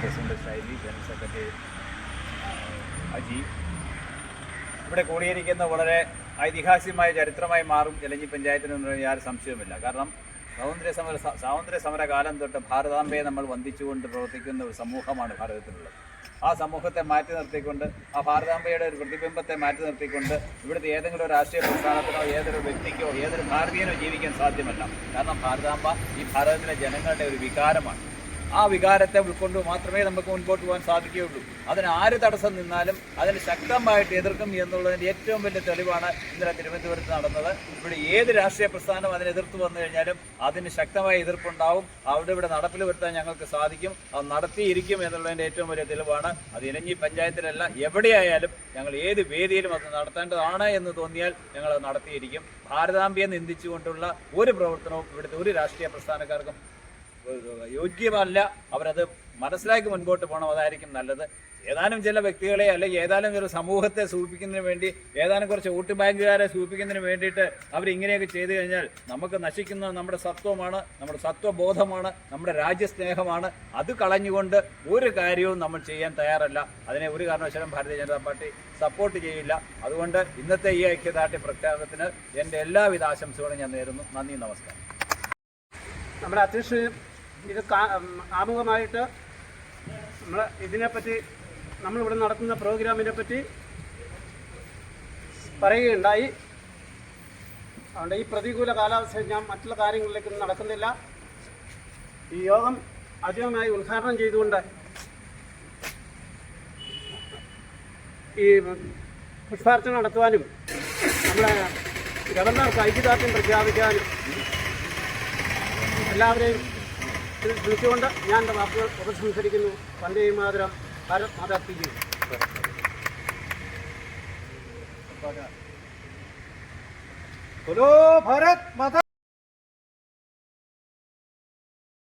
President ശൈലി general secretary Aji ഇവിടെ കൂടിയിരിക്കുന്ന വളരെ ഐതിഹാസികമായ ചരിത്രമായി മാറും ഇലഞ്ഞി പഞ്ചായത്തിന് എന്ന് പറഞ്ഞാൽ യാതൊരു സംശയവുമില്ല. കാരണം സ്വാതന്ത്ര്യ സമര സ്വാതന്ത്ര്യ സമര കാലം തൊട്ട് ഭാരതാംബയെ നമ്മൾ വന്ദിച്ചുകൊണ്ട് പ്രവർത്തിക്കുന്ന ഒരു സമൂഹമാണ് ഭാരതത്തിലുള്ളത്. ആ സമൂഹത്തെ മാറ്റി നിർത്തിക്കൊണ്ട് ആ ഭാരതാംബയുടെ ഒരു പ്രതിബിംബത്തെ മാറ്റി നിർത്തിക്കൊണ്ട് ഇവിടുത്തെ ഏതെങ്കിലും ഒരു രാഷ്ട്രീയ പ്രസ്ഥാനത്തിനോ ഏതൊരു വ്യക്തിക്കോ ഏതൊരു ഭാരതീയനോ ജീവിക്കാൻ സാധ്യമല്ല. കാരണം ഭാരതാംബ ഈ ഭാരതത്തിലെ ജനങ്ങളുടെ ഒരു വികാരമാണ്. ആ വികാരത്തെ ഉൾക്കൊണ്ട് മാത്രമേ നമുക്ക് മുൻപോട്ട് പോകാൻ സാധിക്കുകയുള്ളൂ. അതിന് ആര് തടസ്സം നിന്നാലും അതിന് ശക്തമായിട്ട് എതിർക്കും എന്നുള്ളതിന്റെ ഏറ്റവും വലിയ തെളിവാണ് ഇന്നലെ തിരുവനന്തപുരത്ത് നടന്നത്. ഇവിടെ ഏത് രാഷ്ട്രീയ പ്രസ്ഥാനം അതിനെ എതിർത്ത് വന്നു കഴിഞ്ഞാലും അതിന് ശക്തമായ എതിർപ്പുണ്ടാവും. അവിടെ ഇവിടെ നടപ്പിൽ വരുത്താൻ ഞങ്ങൾക്ക് സാധിക്കും. അത് നടത്തിയിരിക്കും എന്നുള്ളതിന്റെ ഏറ്റവും വലിയ തെളിവാണ്. അത് ഇലഞ്ഞി പഞ്ചായത്തിലല്ല എവിടെയായാലും ഞങ്ങൾ ഏത് വേദിയിലും അത് നടത്തേണ്ടതാണ് എന്ന് തോന്നിയാൽ ഞങ്ങൾ അത് നടത്തിയിരിക്കും. ഭാരതാംബിയെ നിന്ദിച്ചുകൊണ്ടുള്ള ഒരു പ്രവർത്തനവും ഇവിടുത്തെ ഒരു രാഷ്ട്രീയ പ്രസ്ഥാനക്കാർക്കും യോഗ്യമല്ല. അവരത് മനസ്സിലാക്കി മുൻപോട്ട് പോകണം അതായിരിക്കും നല്ലത്. ഏതാനും ചില വ്യക്തികളെ അല്ലെങ്കിൽ ഏതാനും ചില സമൂഹത്തെ സൂചിപ്പിക്കുന്നതിന് വേണ്ടി ഏതാനും കുറച്ച് വോട്ട് ബാങ്കുകാരെ സൂചിപ്പിക്കുന്നതിന് വേണ്ടിയിട്ട് അവരിങ്ങനെയൊക്കെ ചെയ്തു കഴിഞ്ഞാൽ നമുക്ക് നശിക്കുന്നത് നമ്മുടെ സത്വമാണ് നമ്മുടെ സത്വബോധമാണ് നമ്മുടെ രാജ്യസ്നേഹമാണ്. അത് കളഞ്ഞുകൊണ്ട് ഒരു കാര്യവും നമ്മൾ ചെയ്യാൻ തയ്യാറല്ല. അതിനെ ഒരു കാരണവശാലും ഭാരതീയ ജനതാ പാർട്ടി സപ്പോർട്ട് ചെയ്യില്ല. അതുകൊണ്ട് ഇന്നത്തെ ഈ ഐക്യദാർഢ്യ പ്രഖ്യാപനത്തിന് എന്റെ എല്ലാവിധ ആശംസകളും ഞാൻ നേരുന്നു. നന്ദി നമസ്കാരം. നമ്മുടെ അധ്യക്ഷൻ ഇത് ആമുഖമായിട്ട് നമ്മൾ ഇതിനെപ്പറ്റി നമ്മളിവിടെ നടത്തുന്ന പ്രോഗ്രാമിനെ പറ്റി പറയുകയുണ്ടായി. അതുകൊണ്ട് ഈ പ്രതികൂല കാലാവസ്ഥയിൽ ഞാൻ മറ്റുള്ള കാര്യങ്ങളിലേക്കൊന്നും നടക്കുന്നില്ല. ഈ യോഗം അധികമായി ഉദ്ഘാടനം ചെയ്തുകൊണ്ട് ഈ പുഷ്പാർച്ചന നടത്തുവാനും നമ്മുടെ ഗവർണർക്ക് ഐക്യദാർഢ്യം പ്രഖ്യാപിക്കാനും എല്ലാവരെയും വിളിച്ചുകൊണ്ട് ഞാൻ എൻ്റെ വാക്കുകൾ ഉപസംഹരിക്കുന്നു വന്ദേ മാതരം ഭാരത് മാതാ കി ജയ്. बोलो भारत माता